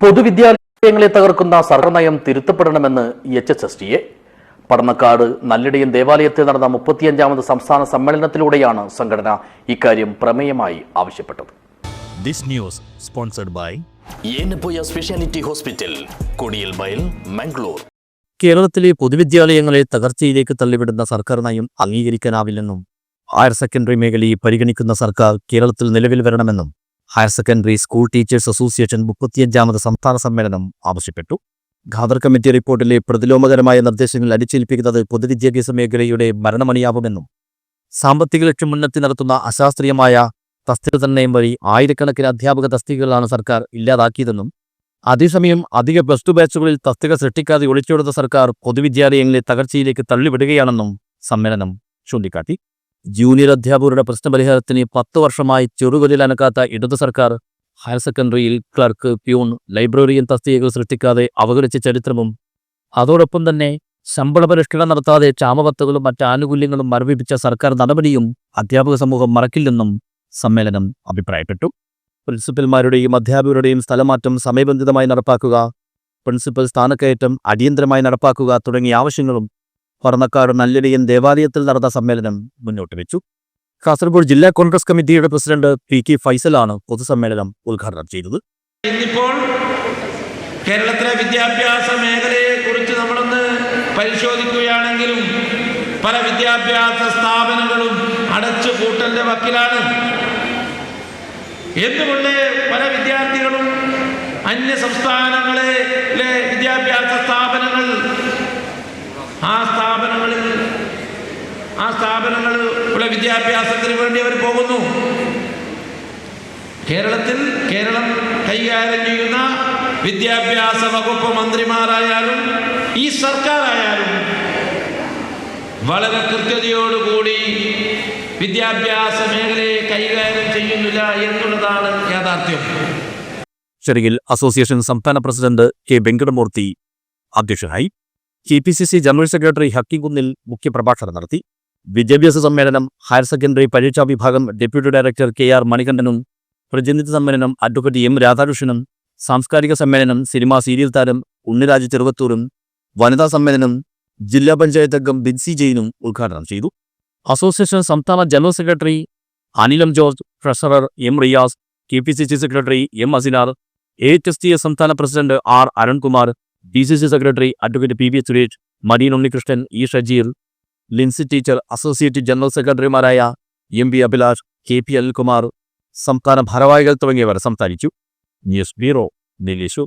പൊതുവിദ്യാലയങ്ങളെ തകർക്കുന്ന സർക്കാർ നയം തിരുത്തപ്പെടണമെന്ന് H S S T A Padannakkad നല്ലിടയും ദേവാലയത്തിൽ നടന്ന മുപ്പത്തിയഞ്ചാമത് സംസ്ഥാന സമ്മേളനത്തിലൂടെയാണ് സംഘടന ഇക്കാര്യം പ്രമേയമായി ആവശ്യപ്പെട്ടത്. This news sponsored by Yenepoya specialty hospital Kodialbail Mangalore. കേരളത്തിലെ പൊതുവിദ്യാലയങ്ങളെ തകർച്ചയിലേക്ക് തള്ളിവിടുന്ന സർക്കാർ നയം അംഗീകരിക്കാനാവില്ലെന്നും ഹയർ സെക്കൻഡറി മേഖലയെ പരിഗണിക്കുന്ന സർക്കാർ കേരളത്തിൽ നിലവിൽ വരണമെന്നും higher secondary school teachers association മുപ്പത്തിയഞ്ചാമത് സംസ്ഥാന സമ്മേളനം ആവശ്യപ്പെട്ടു. ഖാദർ കമ്മിറ്റി റിപ്പോർട്ടിലെ പ്രതിലോമകരമായ നിർദ്ദേശങ്ങൾ അടിച്ചേൽപ്പിക്കുന്നത് പൊതുവിദ്യാഭ്യാസ മേഖലയുടെ മരണമണിയാവുമെന്നും സാമ്പത്തിക ലക്ഷ്യം മുൻനിർത്തി നടത്തുന്ന അശാസ്ത്രീയമായ തസ്തിക നിർണയം വഴി ആയിരക്കണക്കിന് അധ്യാപക തസ്തികകളാണ് സർക്കാർ ഇല്ലാതാക്കിയതെന്നും അതേസമയം അധിക പ്ലസ് ടു ബാച്ചുകളിൽ തസ്തിക സൃഷ്ടിക്കാതെ ഒളിച്ചോടുന്ന സർക്കാർ പൊതുവിദ്യാലയങ്ങളെ തകർച്ചയിലേക്ക് തള്ളിവിടുകയാണെന്നും സമ്മേളനം ചൂണ്ടിക്കാട്ടി. ജൂനിയർ അധ്യാപകരുടെ പ്രശ്നപരിഹാരത്തിന് പത്ത് വർഷമായി ചെറുകൊലിൽ അനക്കാത്ത ഇടതു സർക്കാർ ഹയർ സെക്കൻഡറിയിൽ ക്ലർക്ക് പ്യൂൺ ലൈബ്രറിയൻ തസ്തികകൾ സൃഷ്ടിക്കാതെ അവഗണിച്ച ചരിത്രവും അതോടൊപ്പം തന്നെ ശമ്പള പരിഷ്കരണം നടത്താതെ ക്ഷാമബത്തുകളും മറ്റ് ആനുകൂല്യങ്ങളും മരവിപ്പിച്ച സർക്കാർ നടപടിയും അധ്യാപക സമൂഹം മറക്കില്ലെന്നും സമ്മേളനം അഭിപ്രായപ്പെട്ടു. പ്രിൻസിപ്പൽമാരുടെയും അധ്യാപകരുടെയും സ്ഥലമാറ്റം സമയബന്ധിതമായി നടപ്പാക്കുക പ്രിൻസിപ്പൽ സ്ഥാനക്കയറ്റം അടിയന്തരമായി നടപ്പാക്കുക തുടങ്ങിയ ആവശ്യങ്ങളും പറന്നക്കാട് നല്ലടിയൻ ദേവാലയത്തിൽ നടന്ന സമ്മേളനം മുന്നോട്ട് വെച്ചു. കാസർഗോഡ് ജില്ലാ കോൺഗ്രസ് കമ്മിറ്റിയുടെ പ്രസിഡന്റ് പി കെ ഫൈസലാണ് പൊതുസമ്മേളനം ഉദ്ഘാടനം ചെയ്തത്. ഇന്നിപ്പോൾ കേരളത്തിലെ വിദ്യാഭ്യാസ മേഖലയെ കുറിച്ച് നമ്മളൊന്ന് പരിശോധിക്കുകയാണെങ്കിലും പല വിദ്യാഭ്യാസ സ്ഥാപനങ്ങളും അടച്ചു കൂട്ടലിന്റെ വക്കിലാണ്. എന്തുകൊണ്ട് പല വിദ്യാർത്ഥികളും അന്യ സംസ്ഥാനങ്ങളിലെ വിദ്യാഭ്യാസ സ്ഥാപനങ്ങൾ ആ ആ സ്ഥാപനങ്ങളിലെ വിദ്യാഭ്യാസത്തിന് വേണ്ടി അവർ പോകുന്നു. കേരളത്തിൽ കേരളം കൈകാര്യം ചെയ്യുന്ന വിദ്യാഭ്യാസ വകുപ്പ് മന്ത്രിമാരായാലും ഈ സർക്കാരായാലും വളരെ കൃത്യതയോടുകൂടി വിദ്യാഭ്യാസ മേഖലയെ കൈകാര്യം ചെയ്യുന്നില്ല എന്നുള്ളതാണ് യാഥാർത്ഥ്യം. ചടങ്ങിൽ അസോസിയേഷൻ സംസ്ഥാന പ്രസിഡന്റ് കെ വെങ്കടമൂർത്തി അധ്യക്ഷനായി K P C C general secretary Hakkim Kunnil മുഖ്യപ്രഭാഷണം നടത്തി വിദ്യാഭ്യാസ സമ്മേളനം ഹയർ സെക്കൻഡറി പരീക്ഷാ വിഭാഗം ഡെപ്യൂട്ടി ഡയറക്ടർ കെ ആർ മണികണ്ഠനും പ്രതിനിധി സമ്മേളനം അഡ്വക്കേറ്റ് എം രാധാകൃഷ്ണനും സാംസ്കാരിക സമ്മേളനം സിനിമാ സീരിയൽ താരം ഉണ്ണിരാജ് ചെറുവത്തൂരും വനിതാ സമ്മേളനം ജില്ലാ പഞ്ചായത്ത് അംഗം ബിൻസി ജെയിനും ഉദ്ഘാടനം ചെയ്തു. അസോസിയേഷൻ സംസ്ഥാന general secretary അനിലം George treasurer M Riyas K P C C secretary M Asinar A H S T S സംസ്ഥാന president R Arunkumar D C C secretary advocate P V Suresh Madeen Unnikrishnan E Shajeer Lincy teacher associate general സെക്രട്ടറിമാരായ M B Abhilash K P Anilkumar സംസ്ഥാന ഭാരവാഹികൾ തുടങ്ങിയവർ സംസാരിച്ചു. News bureau നെല്ലിശു.